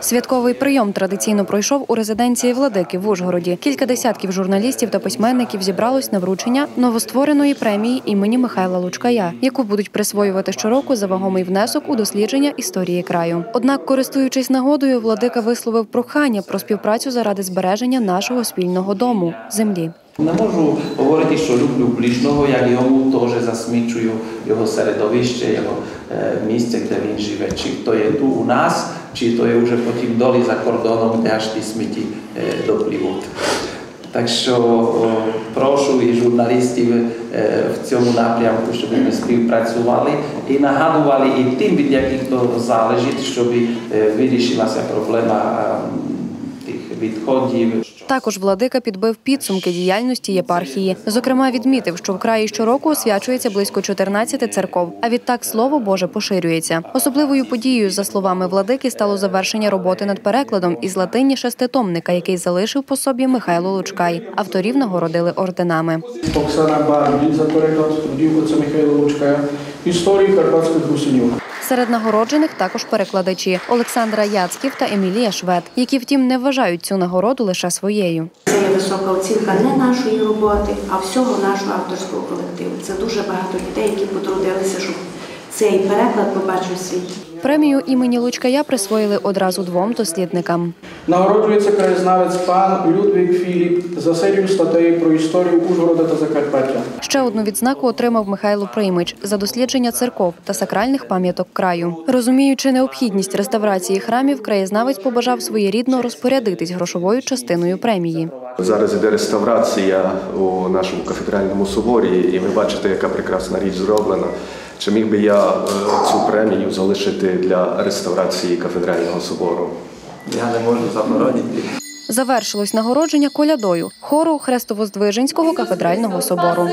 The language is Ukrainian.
Святковий прийом традиційно пройшов у резиденції владики в Ужгороді. Кілька десятків журналістів та письменників зібралось на вручення новоствореної премії імені Михайла Лучкая, яку будуть присвоювати щороку за вагомий внесок у дослідження історії краю. Однак, користуючись нагодою, владика висловив прохання про співпрацю заради збереження нашого спільного дому землі. Не можу говорити, що люблю ближнього, як йому теж засмічую його середовище, його е, місце, де він живе. Чи то є тут у нас, чи то є вже потім долі за кордоном, де аж ті сміті е, допливуть. Так що о, прошу і журналістів е, в цьому напрямку, щоб ми співпрацювали і нагадували і тим, від яких то залежить, щоб е, вирішилася проблема е, тих відходів. Також владика підбив підсумки діяльності єпархії. Зокрема, відмітив, що в краї щороку освячується близько 14 церков. А відтак слово Боже поширюється. Особливою подією, за словами владики, стало завершення роботи над перекладом із латині шеститомника, який залишив по собі Михайло Лучкай. Авторів нагородили орденами. Оксана Барбін за переклад родів отця Михайла Лучкая, історії карпатських русинів. Серед нагороджених також перекладачі Олександра Яцьків та Емілія Швед, які, втім, не вважають цю нагороду лише своєю. Це є висока оцінка не нашої роботи, а всього нашого авторського колективу. Це дуже багато людей, які потрудилися, щоб цей переклад побачив світ. Премію імені Лучкая присвоїли одразу двом дослідникам. Нагороджується краєзнавець пан Людвік Філіп за серію статей про історію Ужгорода та Закарпаття. Ще одну відзнаку отримав Михайло Приймич за дослідження церков та сакральних пам'яток краю. Розуміючи необхідність реставрації храмів, краєзнавець побажав своєрідно розпорядитись грошовою частиною премії. Зараз іде реставрація у нашому кафедральному соборі, і ви бачите, яка прекрасна річ зроблена. Чи міг би я е, цю премію залишити для реставрації кафедрального собору? Я не можу заборонити. Завершилось нагородження колядою хору Хрестовоздвиженського кафедрального собору.